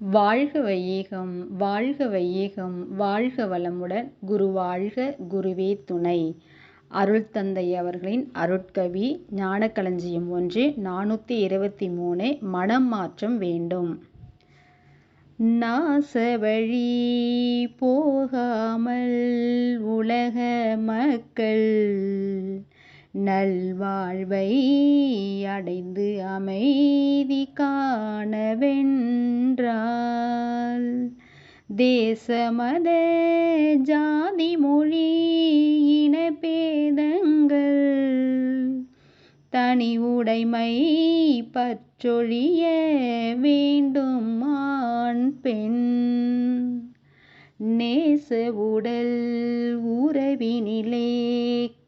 வாழ்க வையகம் வாழ்க வையகம் வாழ்க வளமுடன் குரு வாழ்க குருவே துணை. அருள் தந்தை அவர்களின் அருட்கவி ஞானக்களஞ்சியம் ஒன்று நானூற்றி இருபத்தி மூணு மனம் மாற்றம் வேண்டும். நாச வழி போகாமல் உலக மக்கள் நல்வாழ்வை அடைந்து அமைதி காணவென் தேசமத ஜாதி மொழி இனபேதங்கள் தனி உடைமை பற்றொழிய வேண்டும் ஆண் பெண். நேச உடல் உறவினிலே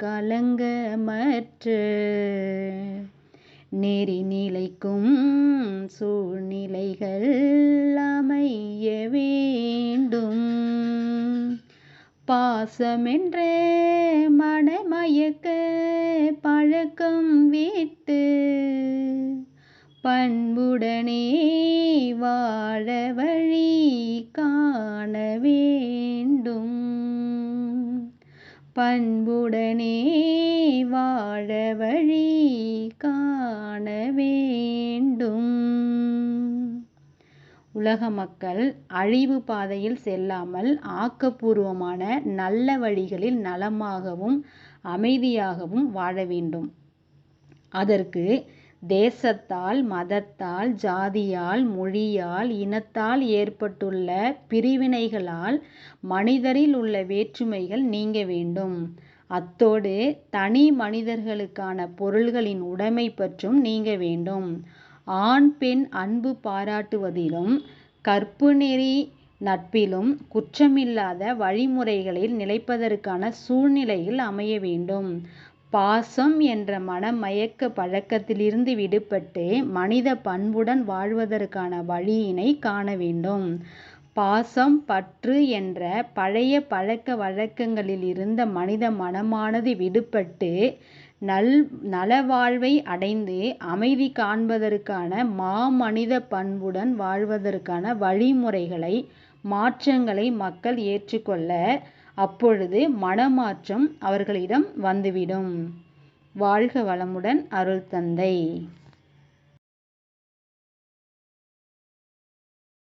கலங்கமற்ற நெறி நிலைக்கும் சூழ்நிலைகள் பாசமென்றே மனமயக்க பழக்கம் விட்டு பண்புடனே வாழ வழி காண வேண்டும். பண்புடனே வாழ வழி காண வேண்டும் உலக மக்கள் அழிவு பாதையில் செல்லாமல் ஆக்கப்பூர்வமான நல்ல வழிகளில் நலமாகவும் அமைதியாகவும் வாழ வேண்டும். அதற்கு தேசத்தால் மதத்தால் ஜாதியால் மொழியால் இனத்தால் ஏற்பட்டுள்ள பிரிவினைகளால் மனிதரில் உள்ள வேற்றுமைகள் நீங்க வேண்டும். அத்தோடு தனி மனிதர்களுக்கான பொருள்களின் உடைமை பற்றும் நீங்க வேண்டும். ஆண் பெண் அன்பு பாராட்டுவதிலும் கற்பு நெறி நட்பிலும் குற்றமில்லாத வழிமுறைகளில் நிலைப்பதற்கான சூழ்நிலைகள் அமைய வேண்டும். பாசம் என்ற மனமயக்க பழக்கத்திலிருந்து விடுபட்டு மனித பண்புடன் வாழ்வதற்கான வழியினை காண வேண்டும். பாசம் பற்று என்ற பழைய பழக்க வழக்கங்களில் இருந்த மனித மனமானது விடுபட்டு நல் நலவாழ்வை அடைந்து அமைதி காண்பதற்கான மாமனித பண்புடன் வாழ்வதற்கான வழிமுறைகளை மாற்றங்களை மக்கள் ஏற்றுக்கொள்ள அப்பொழுது மனமாற்றம் அவர்களிடம் வந்துவிடும். வாழ்க வளமுடன் அருள் தந்தை.